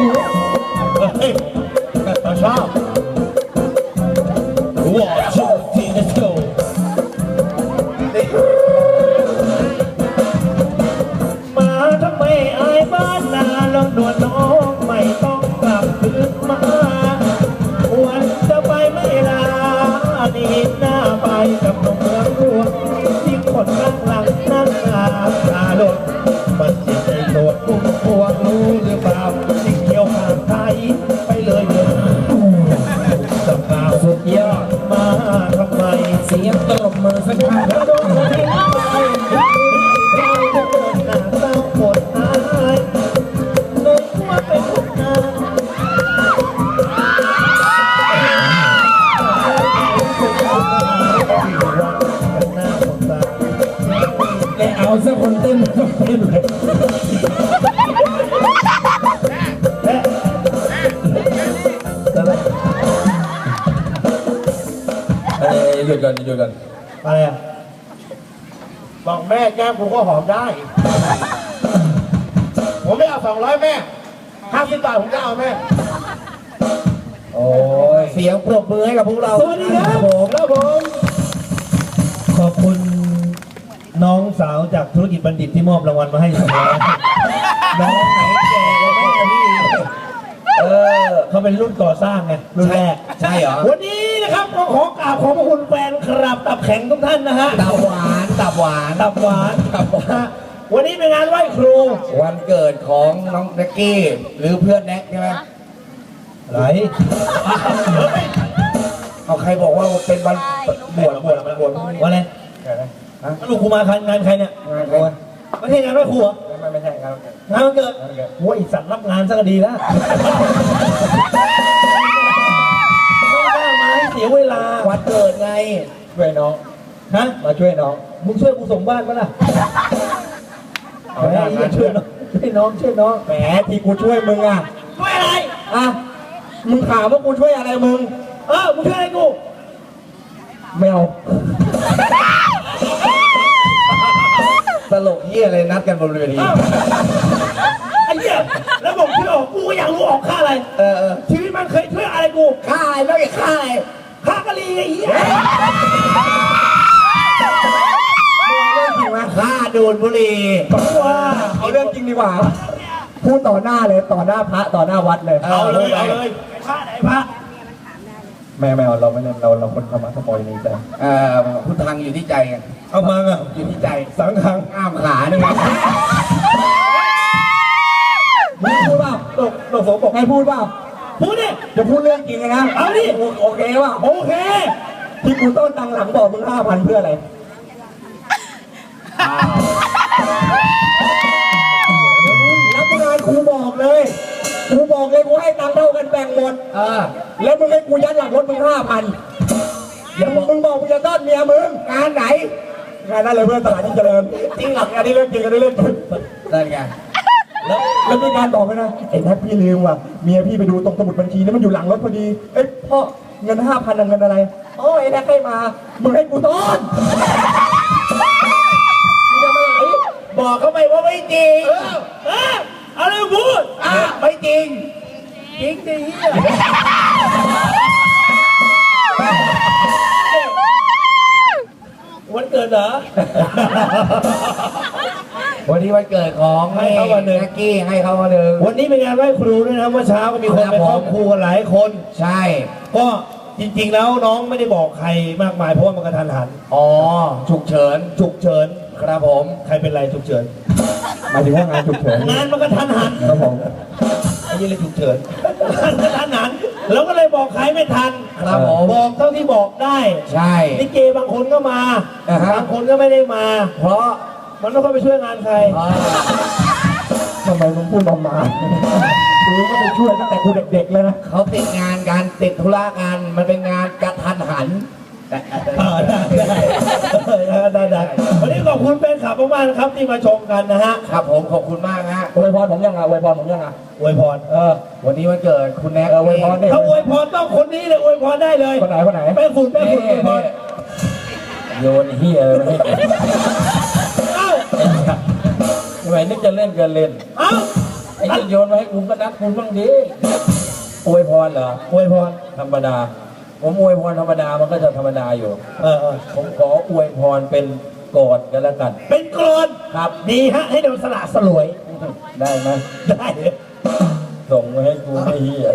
อ เอาสักคนเต้นก็เต้นเลยเอ้ยหยุดก่อนหยุดก่อนอะไรอะบอกแม่แก้มกูก็หอมได้ ผมไม่เอาสองร้อยแม่ห้าสิบบาทผมจะเอาแม่ โอ้ย เสียงปรบมือให้กับพวกเราสวัสดีครับผมครับผม ขอบคุณ น้องสาวจากธุรกิจบัณฑิตที่มอบรางวัลมาให้สองร้อยน้องไหนแก่กว่าแม่พี่เออเขาเป็นรุ่นก่อสร้างไงรุ่นแรก ใช่เหรอ วันนี้นะครับก็ขอกราบขอบพระคุณแฟนคลับตับแข็งทุกท่านนะฮะ ตับหวานตับหวานตับหวานตับหวานวันนี้เป็นงานไหว้ครู วันเกิดของน้องแน็กกี้ หรือเพื่อนแน็กใช่ไหมไหนเอาใครบอกว่าเป็นวันบวชบวชบวชวันอะไร ฮะลูกครูมาคันงานใครเนี่ยงานใครไม่ใช่งานไหว้ครูเหรอไม่ไม่ใช่ครับงานวันเกิดโอ้ยไอ้สัตว์รับงานซะก็ดีแล้วไม่ได้มาให้เสียเวลาวันเกิดไงช่วยน้องฮะมาช่วยน้องมึงช่วยกูส่งบ้านปะล่ะเอาแหมได้ไอ้มาเหี้ยช่วยน้องช่วยน้องช่วยน้องแหมที่กูช่วยมึงอะช่วยอะไรอะมึงถามว่ากูช่วยอะไรมึง เออมึงช่วยอะไรกูไม่เอา ตลกเยี่ยอะไรนัดกันบนเวทีอ้าวไอ้เหี้ยแล้วบอกช่วยออกกูก็อยากรู้ออกค่าอะไร เออเออชีวิตมันเคยช่วยอะไรกูค่าอะไรนอกจากค่าอะไรค่ากะลีไอ้เหี้ยเรื่องจริงไหมค่าดูดบุหรี่บอกว่าเอาเรื่องจริงดีกว่า พูดต่อหน้าเลยต่อหน้าพระต่อหน้าวัดเลย เอาเลยเอาเลยค่าไหนพระ ไม่ไม่เอาเราไม่เล่นเราเราคนธรรมะสปอยในใจเออพุทธังอยู่ที่ใจไงเอามาอะอยู่ที่ใจสังขังอ้ามขาเนี่ยไงมึงพูดเปล่าตกตกสมบอกให้พูดเปล่าพูดดิจะพูดเรื่องจริงเลยนะเอาดิโอเคเปล่าโอเค ที่กูต้นตังหลังบอกมึงห้าพันเพื่ออะไรรับงานครูบอกเลยครูบอกเลยกูให้ตังค์เท่ากันแบ่ง หมด เออแล้วมึงให้กูยัดหลังรถมึงห้าพันอย่าบอกมึงบอกมึงจะต้อนเมียมึงงานไหนงานนั่นเลยเพื่อนตลาดยิ่งเจริญจริงหรองานนี้เรื่องจริงกันนี้เรื่องจริงนั่นไงแล้วแล้วมีการบอกไหมนะไอ้แท็กพี่ลืมว่ะเมียพี่ไปดูตรงสมุดบัญชีนี่มันอยู่หลังรถพอดีเอ้ยพ่อเงินห้าพันเงินอะไรโอ้ยแน็กให้มามึงให้กูต้อนมึงจะมาไหนบอกเขาไปว่าไม่จริงเออเอออะไรพูดอะไม่จริง จริงดิเหี้ยวันเกิดเหรอ วันนี้วันเกิดของให้เขาวันหนึ่งแน็กกี้ให้เขาวันหนึ่ง วันนี้เป็นงานไหว้ครูด้วยนะเมื่อเช้าก็มีคนครับไปผม ครอบครูกันหลายคน ใช่ ก็จริงๆแล้วน้องไม่ได้บอกใครมากมายเพราะว่ามันกระทันหันอ๋อ ฉุกเฉิน ฉุกเฉิน ครับผม ใครเป็นไรฉุกเฉินหมายถึงว่างานฉุกเฉินงานมันกระทันหันครับผม ไอ้ยี่เลยฉุกเฉินงานกระทันหันแล้วก็เลยบอกใครไม่ทันครับผมบอกเท่าที่บอกได้ใช่ลิเกบางคนก็มาอ่าฮะ บางคนก็ไม่ได้มา เพราะมันไม่ค่อยไปช่วยงานใครอ่าทำไมมึงพูดออกมากูก็ไปช่วยตั้งแต่กูเด็กๆเลยนะเขาติดงานการติดธุระกันมันเป็นงานกระทันหันอ่าได้ได้ ได้ได้วันนี้ขอบคุณแฟนคลับมากๆนะครับที่มาชมกันนะฮะครับผมขอบคุณมากฮะอวยพรผมยังอะอวยพรผมยังอะอวยพรเออวันนี้วันเกิดคุณแน็กอวยพรดิถ้าอวยพรต้องคนนี้เลยอวยพรได้เลยคนไหนคนไหนแป้งฝุ่นแป้งฝุ่นอวยพรโยนเฮียอะไรมาให้เอ้าทำไมนึกจะเล่นกันเล่นเอ้าไอ้จะโยนมาให้กูก็นัดคุณบ้างดิอวยพรเหรออวยพรธรรมดา ผมอวยพรธรรมดามันก็จะธรรมดาอยู่ เออเออผมขออวยพรเป็นกอดกันแล้วกัน เป็นกรอนครับ ดีฮะ ให้เราสละสลวย ได้ไหมได้เลยส่งมาให้กูไม่เฮีย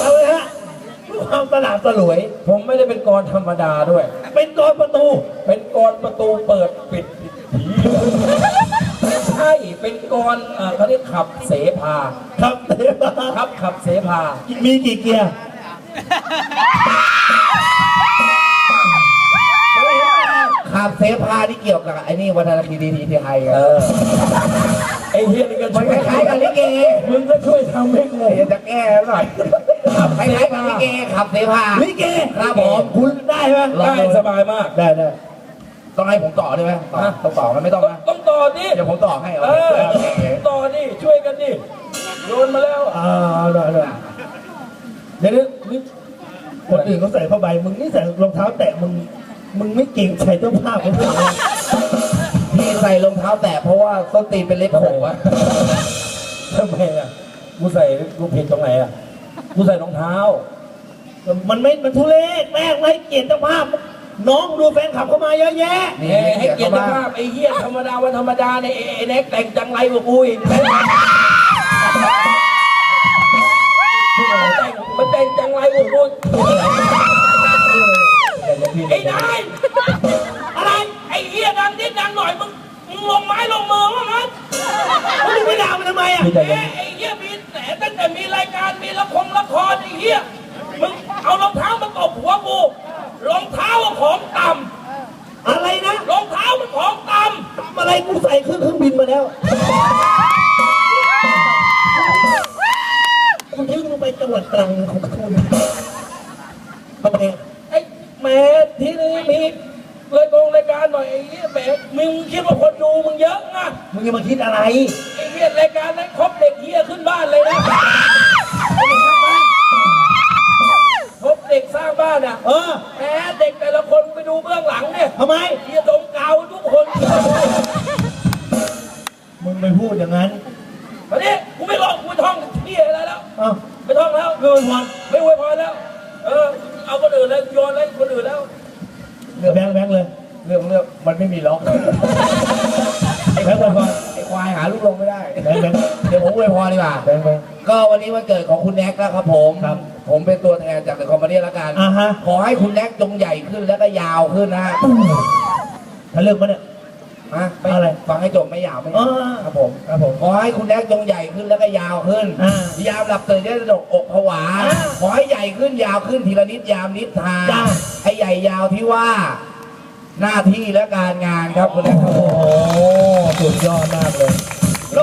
เอาเลยฮะเพื่อความสละสลวย ผมไม่ได้เป็นกรธรรมดาด้วย เป็นกรอนประตู เป็นกรประตูเปิดปิดผีใช่เป็นกรเอ่อเขาเรียกขับเสพาครับเดี๋ยวมาครับขับเสพา มีกี่เกียร์ ขับเสพาที่เกี่ยวกับไอ้นี่วัฒนธรรมดีดีที่ไทยเออไอ้เฮียนี่ก็มันคล้ายๆกับลิเกมึงก็ช่วยทำให้เลยจะแก้หน่อยคล้ายๆกับลิเกขับเสพาลิเกครับผมคุณได้ไหมได้สบายมาก ได้ได้ต้องให้ผมต่อได้ไหมต่อต้องต่อมันไม่ต้องนะต้องต่อดิเดี๋ยวผมต่อให้เออต่อดิช่วยกันดิโยนมาแล้วอ่าได้ได้ เดี๋ยวนี้นี่คนอื่นเขาใส่ผ้าใบมึงนี่ใส่รองเท้าแตะมึง มึงไม่เก่งใส่เสื้อผ้าคนอื่นเลยพี่ใส่รองเท้าแตะเพราะว่าส้นตีนเป็นเล็บหกอะทำไมอะกูใส่กูผิดตรงไหนอะกูใส่รองเท้า มันไม่ มันทุเรศแม่งไม่ให้เกียรติเจ้าภาพ น้องดูแฟนคลับเข้ามาเยอะแยะ นี่เอ้ยให้เกียรติภาพไอ้เหี้ยธรรมดาวันธรรมดาเนี่ยไอ้ไอ้เน็กแต่งจังไรกว่ากูอีกแต่ง มันแต่งจังไรกว่ากูไอ้นายอะไร ไอ้เหี้ยดังนิดดังหน่อยมึงมึงลงไม้ลงมือว่างั้นมึงไปด่ามันทำไมอะเอ๊ะไอ้เหี้ยมีแต่ตั้งแต่มีรายการมีละครละครไอ้เหี้ยมึงเอารองเท้ามาตบหัวกูรองเท้าของต่ำอะไรนะรองเท้ามันของต่ทำอะไรกูใส่เครื่องเครื่องบินมาแล้ว มึงคิดว่ามึงไปจังหวัดตรังของคุณทำไมอะำไอ้แหม่ที่นี่มีเลยกองรายการหน่อยไอ้เหี้ยแหมมึงคิดว่าคนดูมึงเยอะนะมึงจะมาคิดอะไร ไอ้เหี้ยรายการนั้นครบเด็กเหี้ยขึ้นบ้านเลยนะครบเด็กสร้างบ้านอะเออแหมเด็กแต่ละคนไปดูเบื้องหลังเนี่ยทำไม เหี้ย เกิดของคุณแน็กนะครับผมครับ ผมเป็นตัวแทนจากเดอะคอมเมดี้แล้วกัน อ่าฮะ ขอให้คุณแน็กจงใหญ่ขึ้นแล้วก็ยาวขึ้นนะฮะถ้าเลือกมาเนี่ย ฮะม่อะไรฟังให้จบไม่ยาวไม่ยาวอ่าครับผมครับผม ขอให้คุณแน็กจงใหญ่ขึ้นแล้วก็ยาวขึ้น อ่ายามหลับตื่นจะได้สะดกอกผวา อ่าขอให้ใหญ่ขึ้นยาวขึ้นทีละนิดยามนิดทาจ้าให้ใหญ่ยาวที่ว่า หน้าที่และการงานครับคุณแน็กครับผโอ้มโหสุดยอดมากเลยแล้ว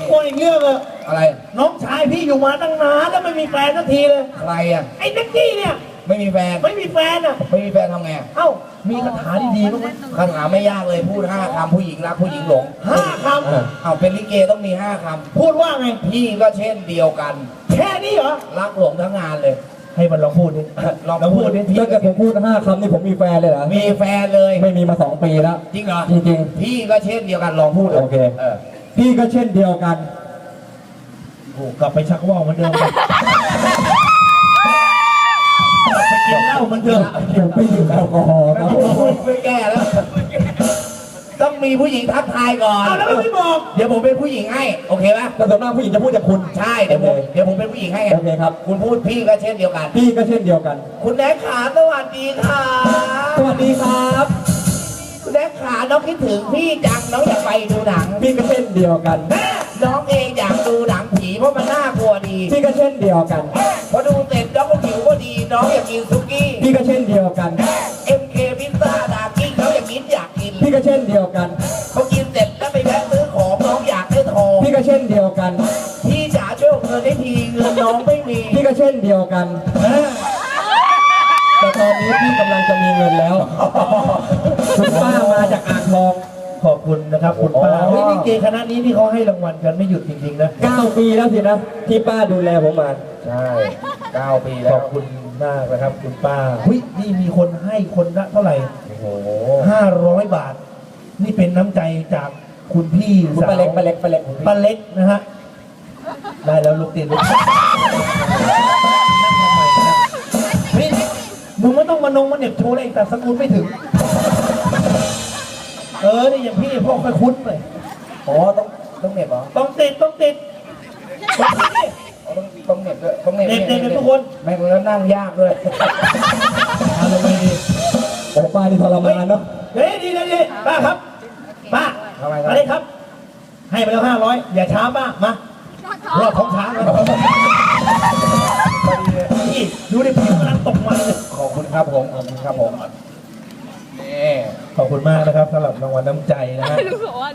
คนอีกเรื่องอะอะไร น้องชายพี่อยู่มาตั้งนานแล้วไม่มีแฟนสักทีเลย ใครอะ ไอ้แน็กกี้เนี่ย ไม่มีแฟน ไม่มีแฟนอะ ไม่มีแฟนทำไงอะเอ้ามีคาถาดีๆบ้างไหมคาถาไม่ยากเลยพูดห้าคำผู้หญิงรักผู้หญิงหลงห้าคเอาเป็นลิเกต้องมีห้าคำพูดว่าไงำพี่ก็เช่นเดียวกัน แค่นี้เหรอ รักหลงทั้งงานเลย ให้มันลองพูดดิลองลองพูพูดดดิถ้าเกิดผมพูดห้าคำนี่ผมมีแฟนเลยเหรอมีแฟนเลย ไม่มีมาสองปีแล้ว จริงเหรอ จริง พี่ก็เช่นเดียวกันลองพูดลยโอเค เออๆ พี่ก็เช่นเดียวกันโอ้กลับไปชักว่าวเหมือนเดิมไปกลับไปกินเหล้าเหมือนเดิมผมไม่ดื่มแอลกอฮอล์ครับไม่แก้แล้ว ต้องมีผู้หญิงทักทายก่อนเอาแล้วไม่บอก เดี๋ยวผมเป็นผู้หญิงให้ โอเคไหมแต่ส่วนมากผู้หญิงจะพูดจากคุณ ใช่ เดี๋ยวผม เดี๋ยวผมเป็นผู้หญิงให้ไงโอเคครับ คุณพูดพี่ก็เช่นเดียวกัน พี่ก็เช่นเดียวกัน คุณแน็กขาสวัสดีค่ะ สวัสดีครับคุณ แน็กขาน้องคิดถึงพี่จังน้องอยากไปดูหนังพี่ก็เช่นเดียวกัน น้องเองอยากดูหนังผีเพราะมันน่ากลัวดีพี่ก็เช่นเดียวกัน พอดูเสร็จน้องก็หิวก็ดี น้องอยากกินซุกี้พี่ก็เช่นเดียวกัน MK พิซซ่าดากิ้งเขาอยากกินอยากกินพี่ก็เช่นเดียวกัน เขากินเสร็จแล้วไปแวะซื้อของน้องอยากได้ทองพี่ก็เช่นเดียวกัน พี่จ๋าช่วยเอาเงินให้ทีเงินน้องไม่มีพี่ก็เช่นเดียวกันแต่ ตอนนี้พี่กำลังจะมีเงินแล้วคุณป้ามาจากอ่างทอง ขอบคุณนะครับคุณป้าอ๋อเฮ้ยนี่เกคณะนี้ที่เขาให้รางวัลกันไม่หยุดจริงๆนะ 9 ปีแล้วสินะ ที่ป้าดูแลผมมา ใช่เก้าปีขแล้อว บคุณมากนะครับคุณป้าเฮ้ยนี่มีคนให้คนละเท่าไหร่โอ้โห ห้าร้อยบาท นี่เป็นน้ำใจจากคุณพี่คุณสาวป้าเล็กป้าเล็กป้าเล็กป้าเล็กนะฮะ ได้แล้วลูกติดลูกนี่ มึงไม่ต้องมานงมาเหน็บโชว์อะไรแต่สกุลไม่ถึง เออนี่อย่างพี่พ่อค่อยคุ้นเลยอ๋อต้องต้องเหน็บเหรอต้องติดต้องติดต้องติดอ๋อต้องต้องเหน็บด้วยต้องเหน็บเหน็บเหน็บเหน็บทุกคนแม่งแล้วนั่งยากด้วยเอาลงไปดีโอ้ป้านี่ทรมานเนาะเฮ้ยดีดีดีป้าครับป้าทำไมครับมาเลยครับ ให้ไปแล้วห้าร้อยอย่าช้าป้ามา รอดของช้างเลย นี่ดูดิผิวกำลังตกมันเลยขอบคุณครับผมขอบคุณครับผมนี่ขอบคุณมากนะครับสำหรับรางวัลน้ำใจนะฮะ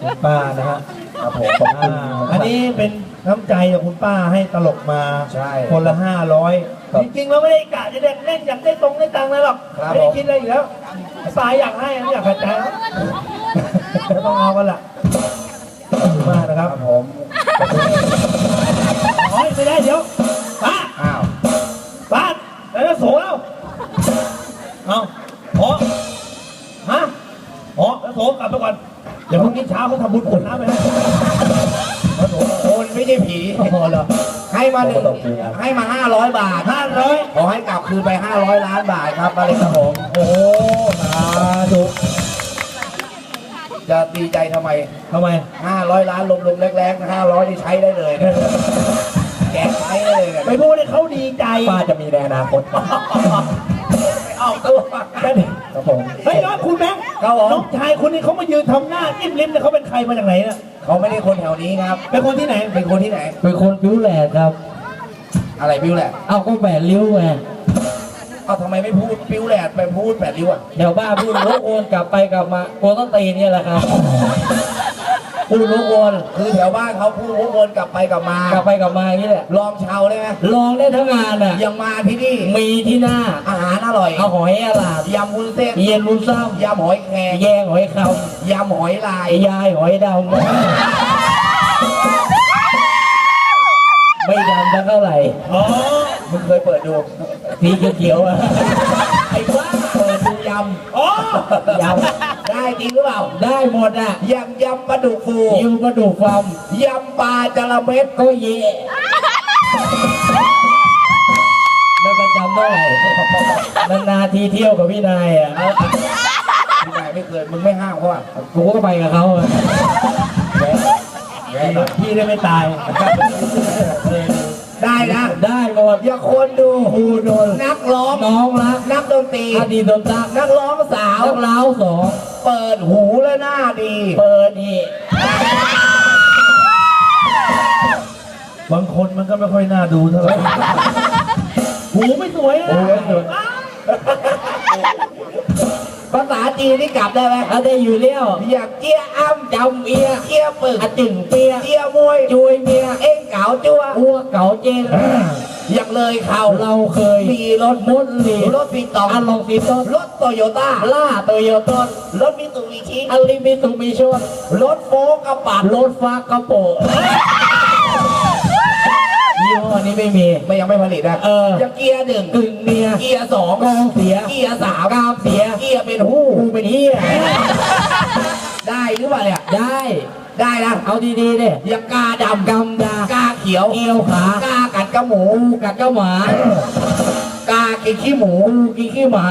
คุณป้านะฮะครับผมขอบคุณอ่าอันนี้เป็นน้ำใจจากคุณป้าให้ตลกมาใช่คนละห้าร้อยครับ จริงๆเราไม่ได้กะจะเด็กเล่นอยากได้ตรงได้ตังค์เลยหรอกครับไม่ได้ผมคิดอะไรอยู่แล้วสายอยากให้ไม่อยากกระจายครับก็ต้องเอากันล่ะขอบคุณมากนะครับครับผมโอ้ยไม่ได้เดี๋ยวป้าอ้าวป้า แล้วจะโสแล้วเอาพอฮะพอแล้วโสกลับไปก่อนเดี๋ยวพรุ่งนี้เช้าเขาทำบุญขวดน้ำไปให้โอนไม่ใช่ผีพอเหรอให้มาหนึ่งให้มาห้าร้อยบาทห้าร้อยขอให้กลับคืนไปห้าร้อยล้านบาทครับมาเลยครับผมโอ้สาธุจะดีใจทำไมทำไมห้าร้อยล้านลมๆแรงๆห้าร้อยที่ใช้ได้เลย เขาดีใจป้าจะมีในอนาคตไม่ออกตัวครับผมเฮ้ยน้องคุณแบงค์ครับผมน้องชายคุณนี่เขามายืนทำหน้าจิ้มลิ้มเนี่ยเขาเป็นใครมาจากไหนน่ะเขาไม่ได้คนแถวนี้ครับ เป็นคนที่ไหน เป็นคนที่ไหน เป็นคนผิวแหลกครับ อะไรปิ้วแหละเอาก็แหวนริ้วไงเอาทำไมไม่พูดปิ้วแหลดไปพูดแปดริ้วอะเดี๋ยวบ้าพูดลุกโอนกลับไปกลับมาโอนต้องตีเนี่ยแหละครับ พูดลุกโอนคือแถวบ้านเขาพูดวกวนกลับไปกลับมากลับไปกลับมาอย่างนี้แหละลองเชาได้ไหมลองได้ทั้งงานอะยังมาที่นี่มีที่หน้าอาหารอร่อยเอาหอยอลาดยำวุ้นเส้นเย็นมุนซ้ยำหอยแครงำแยงหอยคยำหอยลายำยายหอยดำไม่ดำสักเท่าไหร่อ๋อมึงเคยเปิดดูสีเขียวๆอะไอ้ว่าเปิดดูยอ๋อยำได้ จริงหรือเปล่าำได้หมดอะยำยำปลาดุกฟูยิวกระดูกฟาร์มยำปลาจระเม็ดก็เย่ไม่ประจำเท่าไหร่นานๆทีเที่ยวกับพี่นายอะพี่นายไม่เคยมึงไม่ห้ามเขาอะกูก็ไปกับเขาอะพี่ได้ไม่ตาย ได้นะ ได้หมดอย่าคนดูครูโดนนักร้องน้องรักนักดนตรีอดีตโดนตักนักร้องสาวนักเล้าวสอง เปิดหูและหน้าดี เปิดนี่บางคนมันก็ไม่ค่อยน่าดูเท่าไหร่หูไม่สวยนะโอ้ยสุดภาษาจีนนี่กลับได้ไหมอะได้อยู่เลี้ยวอยากเจียอ้ำจำเอียเจียปึกอะจึงเปียเจียมวยจุยเมียเอ็งเก๋าจัวอ้วกเก่าเจง อยากเลยเขาเราเคยมีรถมุดหลีรถปีตองอันลองสีต้นรถโตโยต้าล่าโตโยต้นรถมิตซูบิชิอันลิมิตุมิชนรถโฟกระปัดรถฟ้ากระโปงยิวยี่ห้อนี้ไม่มีไม่ยังไม่ผลิตนะเออยังเกียร์หนึ่งกึ่งเมียเกียร์สองกองเสียเกียร์สามกามเสียเกียร์เป็นหู้กูเป็นเฮียได้หรือเปล่าเนี่ยได้ ได้นะเอาดีๆเด้ยังกาดำกำดากาเขียวเอียวขากากัดกระหมูกูกัดเจ้าหมากากินขี้หมูกูกินขี้หมา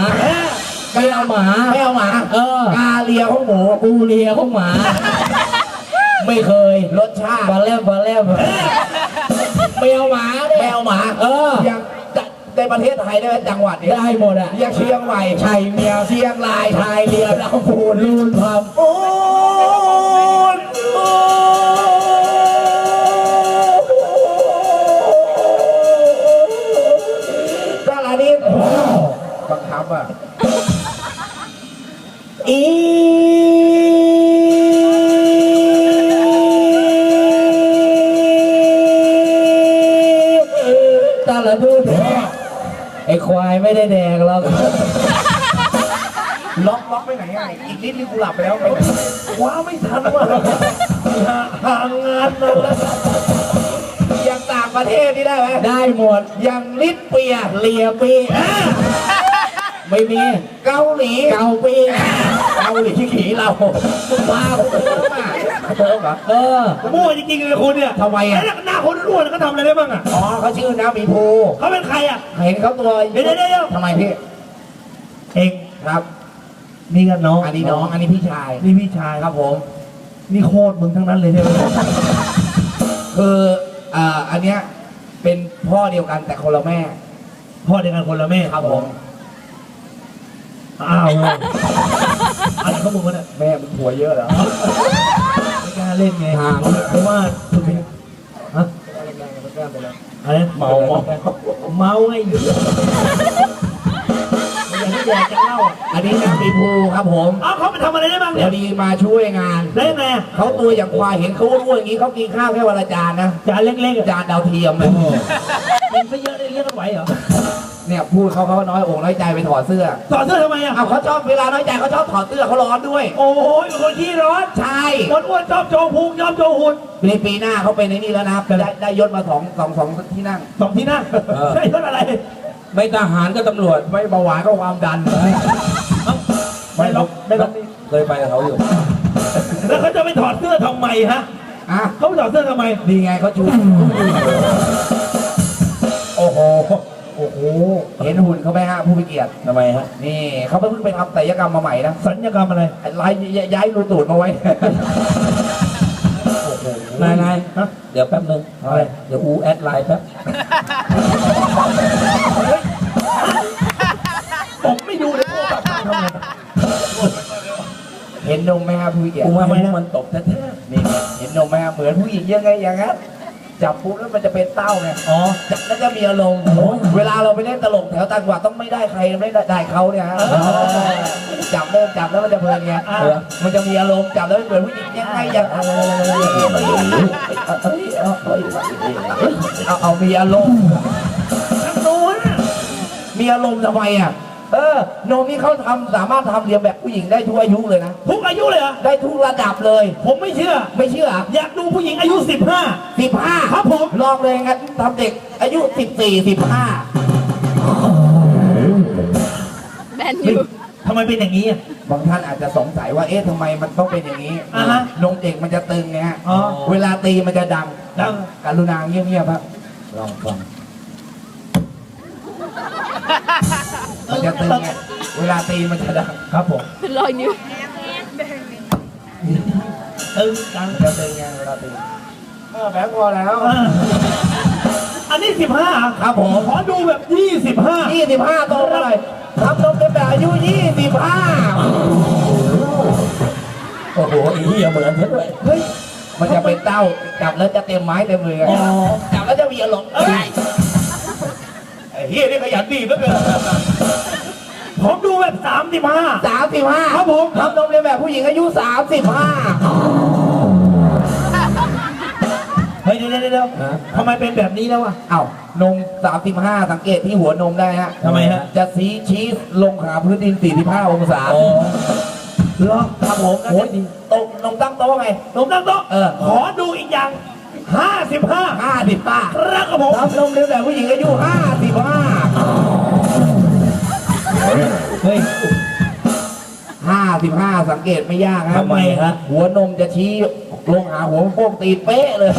ไม่เอาหมาไม่เอาหมาเออกาเลียของหมูกูเลียของหมา ไม่เคยรสชาติบาแลมบาแลมไม่เอาหมาเด้ไม่เอาหมา เออยังจะในประเทศไทยได้ไหมจังหวัดเนี่ยได้หมดอะยังเชียงใหม่ชัยเมียเชียงรายชายเลียลำพูนลูนพำโอ้ อีตาละดูดไอ้ควายไม่ได้แดกหรอกล็อกล็อกไปไหนอะอีกนิดนี่กูหลับไปแล้วไปไหนว้าไม่ทันว่ะห่างงานมาแล้วยังต่างประเทศนี่ได้ไหมได้หมดยังลิตเปียเลียปีไม่มีเกาหลีเกาปี เกาหลีขี้ขี่เราว้าวเพิ่มอะเพิ่มเหรอเออมั่วจริงๆเลยคุณเนี่ยทำไมอะไอ้หน้าคนอ้วนเขาทำอะไรได้บ้างอะอ๋อเขาชื่อน้ำมีภูเขาเป็นใครอะเห็นเขาตัวเดี๋ยวเดี๋ยวเดี๋ยวทำไมพี่เองครับ นี่กันน้องอันนี้น้องอันนี้พี่ชายนี่พี่ชายครับผม นี่โคตรมึงทั้งนั้นเลยใช่ไหมคืออ่าอันเนี้ยเป็นพ่อเดียวกันแต่คนละแม่ พ่อเดียวกันคนละแม่ครับผมอ้าวเว้ย อะไรเขาบอกว่าเนี่ยแม่มึงผัวเยอะเหรอไม่กล้าเล่นไงห่างเพราะว่าคุณเป็นฮะอะไรเมาเมาเมาไงเหี้ยไม่อยากที่แดกจะเล่าอะอันนี้น้ำมีภูครับผมอ้าวเขาไปทำอะไรได้บ้างเดี๋เนี่ยวยดีมาช่วยงาน ได้ยังไงอะเขาตัวอย่างควายเห็นเขาอ้วนๆอย่างนี้เขากินข้าวแค่วันละจานนะ จานเล็กๆอะจานดาวเทียมเลย กินซะเยอะได้เลี้ยงกันไหวเหรอ เนี่ยพูดเขาเขาน้อยอกน้อยใจไปถอดเสื้อถอดเสื้อทำไมอะเอาเขาชอบเวลาน้อยใจเขาชอบถอดเสื้อเขาร้อนด้วย โอ้ยเป็นคนขี้ร้อนใช่คนอ้วนชอบโชว์พุงชอบโชว์หุ่นในปีหน้าเขาเป็นในนี่แล้วนะครับได้ได้ยศมาสองสองสองที่นั่งสองที่นั่งใช่รถอะไร ไม่ทหารก็ตำรวจไม่เบาหวานก็ความดันไม่ล็อกไม่ล็อกนี่เคยไปกับเขาอยู่ แล้วเขาจะไปถอดเสื้อทำไมฮะอะเขาไปถอดเสื้อทำไมดีไงเขาชูโอ้โห โอ้โห เห็นหุ่นเขาไหมฮะผู้มีเกียรติทำไมฮะ นี่เขาเพิ่งไปทำศัลยกรรมมาใหม่นะสัญญกรรมอะไรลายย้ายรูตูดมาไว้ นายนายฮะเดี๋ยวแป๊บนึงอะไร เดี๋ยวอูแอดไลน์แป๊บ ผมไม่ดูเลยโทรศัพท์ทำไงเห็นนมไหมครับผู้มีเกียรติกูว่ามันมันตกแท้นี่เห็นนมไหมครับเหมือนผู้หญิงยังไงอย่างนั้น จับปุ๊บแล้วมันจะเป็นเต้าไงอ๋อ จับแล้วจะมีอารมณ์เวลาเราไปเล่นตลกแถวต่างจังหวัดต้องไม่ได้ใครไม่ได้ได้เขาเนี่ยฮะจับเริ่มจับแล้วมันจะเพลินไงอ่า มันจะมีอารมณ์จับแล้วเหมือนผู้หญิงยังไงอย่างเอาเอามีอารมณ์ทางโน้นน่ะมีอารมณ์ทำไมอะ เออนมนี่เขาทำสามารถทำเรียนแบบผู้หญิงได้ทุกอายุเลยนะ ทุกอายุเลยเหรอ ได้ทุกระดับเลย ผมไม่เชื่อ ไม่เชื่ออยากดูผู้หญิงอายุ 15 สิบห้าครับผม ลองเลยงั้นทำเด็กอายุสิบสี่สิบห้าแบนอยู่ ทำไมเป็นอย่างนี้อะ บางท่านอาจจะสงสัยว่าเอ๊ะทำไมมันต้องเป็นอย่างนี้อ่าฮะนมเด็กมันจะตึงไงฮะอ๋อเวลาตีมันจะดังดัง กรุณาเงียบๆครับลองฟัง มันจะตึงไงเวลาตีมันจะดังครับผมรอยนิ้วตึงจังมันจะตึงไงเวลาตีเออแบงค์พอแล้ว อันนี้15ครับผม ขอดูแบบ25ยี่สิบห้าโตเท่าไหร่ทำนมเป็นแบบอายุยี่สิบห้าโอ้โหอ้เหี้ยเหมือนเพื่อนเฮ้ยมันจะเป็นเต้าจับแล้วจะเต็มไม้เต็มมือไงอ๋อจับแล้วจะมีอารมณ์ เอ้ยไอ้เฮียนี่ขยันดีเหลือเกินผมดูแบบ35สามสิบห้าครับผมทำนมเรียนแบบผู้หญิงอายุสามสิบห้าเฮ้ยเดี๋ยวเดี๋ยวเดี๋ยวทำไมเป็นแบบนี้แล้วอะเอ้านมสามสิบห้าสังเกตที่หัวนมได้ฮะทำไมฮะ จะสีชีสลงขาพื้นดินสี่สิบห้าองศาอ๋อเหรอครับผมโอ้ยดีตกนมตั้งโต๊ะไงนมตั้งโต๊ะเออขอดูอีกอย่าง ห้าสิบห้าห้าสิบป้าครับกับผม รับนมเลี้ยงแบบผู้หญิงอายุห้าสิบห้าเฮ้ยห้าสิบห้าสังเกตไม่ยากครับทำไมฮะหัวนมจะชี้ลงหาหัวโป้งตีนเป๊ะเลย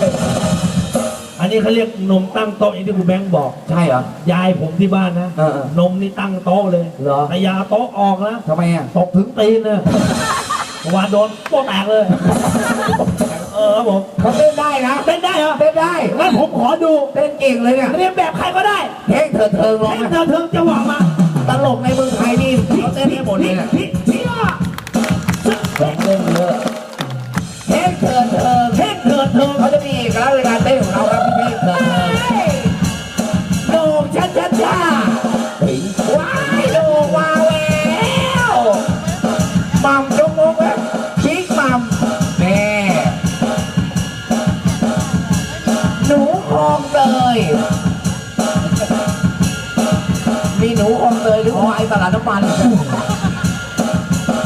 อันนี้เขาเรียกนมตั้งโต๊ะอย่างที่คุณแบงค์บอก ใช่เหรอ ยายผมที่บ้านนะ เออเออนมนี่ตั้งโต๊ะเลยเหรอ แต่อยาโต๊ะออกนะทำไมอะ ตกถึงตีนเลยเมื่อวานโดนโป๊ะแตกเลยเออครับผมเขาเต้นได้นะเต้นได้เหรอเต้นได้งั้นผมขอดูเต้นเก่งเลยเนี่ยเรียนแบบใครก็ได้เท่งเถิดเทิงร้องให้นะเธอถึงจังหวะมาตลกในเมืองไทยนี่เขาเต้นได้หมดเลยเนี่ยพี่พี่ว่าของเล่นเยอะเท่งเถิดเทิงเท่เถิดเทิงเขาจะมีเอกลักษณ์ในการเต้นของเรา ตลาดน้ำมัน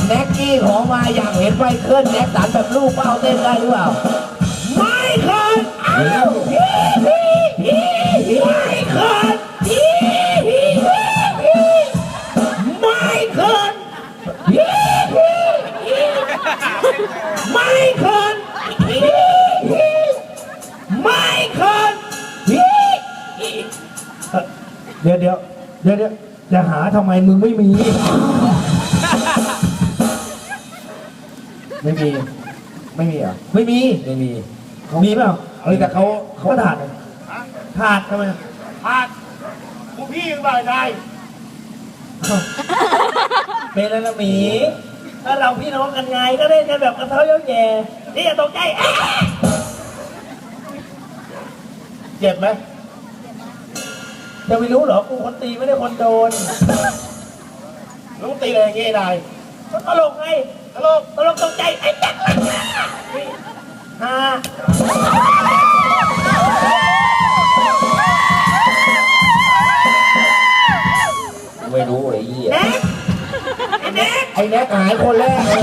แน็กกี้ของมาอยากเห็นไฟเคลื่อนแน็กสันแบบลูกเป้าเต้นได้หรือเปล่า ไม่เคยอ้าวไม่เคยไม่เคยไม่เคยไม่เคยเดี๋ยวเดี๋ยวเดี๋ยวเดี๋ยว จะหาทำไมมึงไม่มี ไม่มี ไม่มีเหรอไม่มี ไม่มี มีเปล่าเฮ้ยแต่เขาเขาถาดเลยถาดทำไมพาดกูพี่ก็ได้ได้เป็นอะไรนะหมี ถ้าเราพี่น้องกันไงก็เล่นกันแบบกระเท้าเย้าแย่นี่อย่าตกใจเอ๊ะเจ็บไหม จะไม่รู้เหรอกูคนตีไม่ได้คนโดนลูกตีอะไรอย่างงี้ได้ก็ตลกไงตลกตลกตกใจไอ้แจ็คฮ่าไม่รู้ไอ้เหี้ยแน็กไอ้แน็กไอ้แน็กหายคนแรกเลย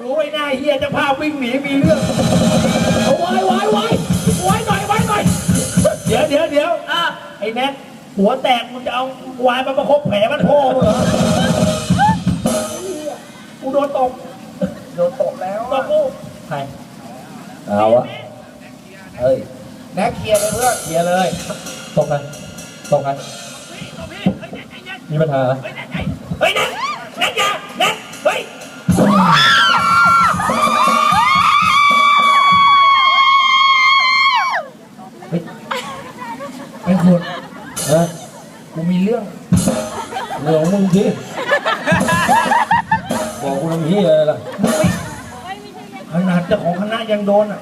รู้ไอ้หน้าเฮียจะพาวิ่งหนีมีเรื่องเอาไว้ไว้ไว้ ดี๋ยวเดี๋ยวเดี๋ยวอะไอ้แน็กหัวแตกมึงจะเอาวายมาประคบแผลมันพ่อมึงเหรอกูโดนตบโดนตกแล้วตบกูใครเอาวะเฮ้ยแน็กเคลียร์เลยเพื่อนเคลียร์เลยตกกันตกกันมีปัญหาเหรอ ยังโดนอะ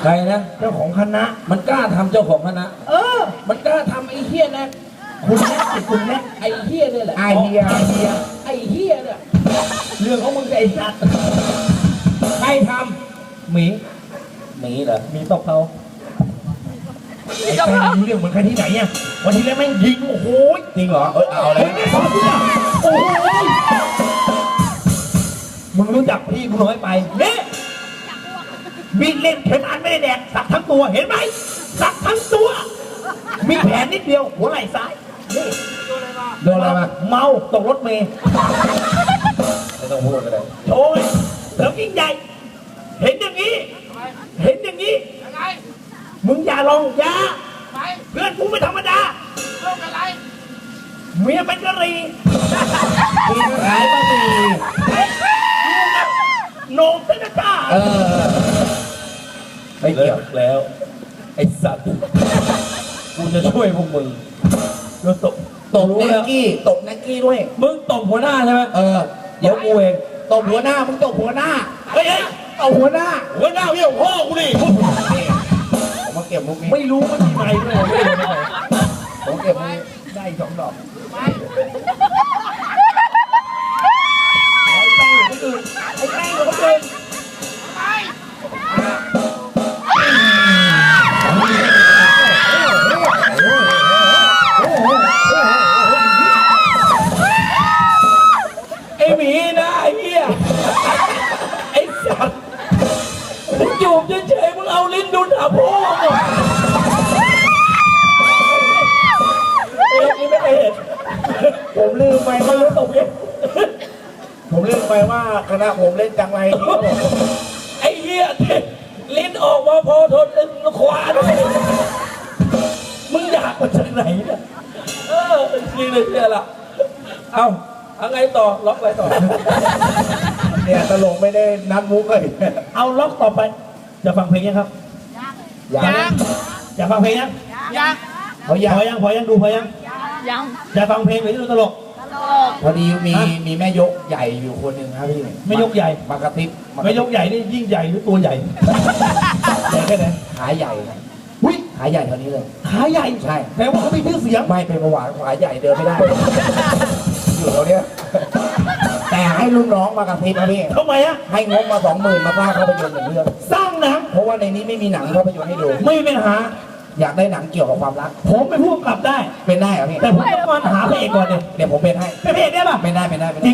ใครนะ เจ้าของคณะ มันกล้าทำเจ้าของคณะ เออ มันกล้าทำไอ้เหี้ยนะคุณแน็กสิคุณแน็กไอ้เหี้ยเนี่ยแหละไอเดียไอเดียไอ้เหี้ยเนี่ยเรื่องของมึงกับไอ้สัตว์ใครทหมีำหมีเหรอหมีตบเขาไอ้แฟนมีเรื่องเหมือนใครที่ไหนอะวันที่แล้วแม่งยิงโอ้โหจริงเหรอเออเอาเลยโอ้โหมึงรู้จักพี่กูน้อยไปเนี่ย มีดเล่นเข็มอันไม่ได้แดกสักทั้งตัวเห็นไหมสักทั้งตัว มีแผลนิดเดียวหัวไหล่ซ้ายนี่โดนอะไรมาเมาตกรถเมล์ไม่ต้องพูดก็ได้โชว์เลยแล้วยิ่งใหญ่เห็นอย่างนี้ เห็นอย่างนี้ยังไงมึงอย่าลองอย่าไปเพื่อนกูไม่ธรรมดาเรื่องอะไรเมียเป็นกะหรี่กินขายบะหมี่โหนงเซนจ้าเออ ไม่เลิเกี่ยว กแล้ว ไอ้สัตว์กูจะช่วยพวกมึงเราตกตบแน็กกี้ตบแน็กกี้ด้วย มึงตบหัวหน้าใช่ไหมเออ เดี๋ยวกูเองตบหัวหน้ามึงตบหัวหน้าเฮ้ยเฮ้ยเอาหัวหน้าหัวหน้าเยี่ยวพ่อกูดินี่ผมมาเก็บมุกนี้ไม่รู้มันที่ไหนด้วยไม่รู้ที่ไหนผมเก็บมุกนี้ได้อีกสองดอกไอ้แป้งหรือคนอื่นไอ้แป้งหรือคนอื่น นะไอ้เหี้ยไอ้สัตว์มึงอยู่งเอาลิ้นดุนหาพ่อมึงเอ๊ะนี่ไม่เห็นผมลืมไปว่ารู้ตกเนี่ยผมลืมไปว่าคณะผมเล่นจังไรนี่ครับผมไอ้เหี้ยลิ้นออกมาพอทนลิ้นควานมึงอยากมาจากไหนเนี่ยเออนี่เลยเนี่ยล่ะเอาเอาไงต่อล็อกอะไรต่อ เนี่ยตลกไม่ได้นัดมุกเลย เอาล็อกต่อไป จะฟังเพลงยังครับ ยัง อยากฟังเพลงยังยังเขาอยากพอยังพอยังดูพอยังยังอยากฟังเพลงหรือดูตลกตลกพอดีมีฮะมีแม่ยกใหญ่อยู่คนหนึ่งครับพี่แม่ยกใหญ่ มากระติบากระไม่ติบยกใหญ่นี่ยิ่งใหญ่หรือตัวใหญ่ใหญ่แค่ไหนขาใหญ่นะอุ้ยขาใหญ่เท่านี้เลยขาใหญ่ใช่แปลว่าเขามีชื่อเสียงไม่เป็นเบาหวานขาใหญ่เดินไม่ได้อยู่ตรงเนี้ย แต่ให้ลูกน้องมากระติบนะพี่ทำไมอะให้งบมาสองหมื่นมาสร้างภาพยนตร์หนึ่งเรื่องสร้างหนังเพราะว่าในนี้ไม่มีหนังภาพยนตร์ให้ดู ไม่มีปัญหา อยากได้หนังเกี่ยวกับความรัก ผมเป็นผู้กำกับได้ เป็นได้เหรอพี่แต่ผมต้องมาหาพระเอกก่อนเลยเดี๋ยวผมเป็นให้เป็นพระเอกได้ป่ะเป็นได้เป็นได้เป็นได้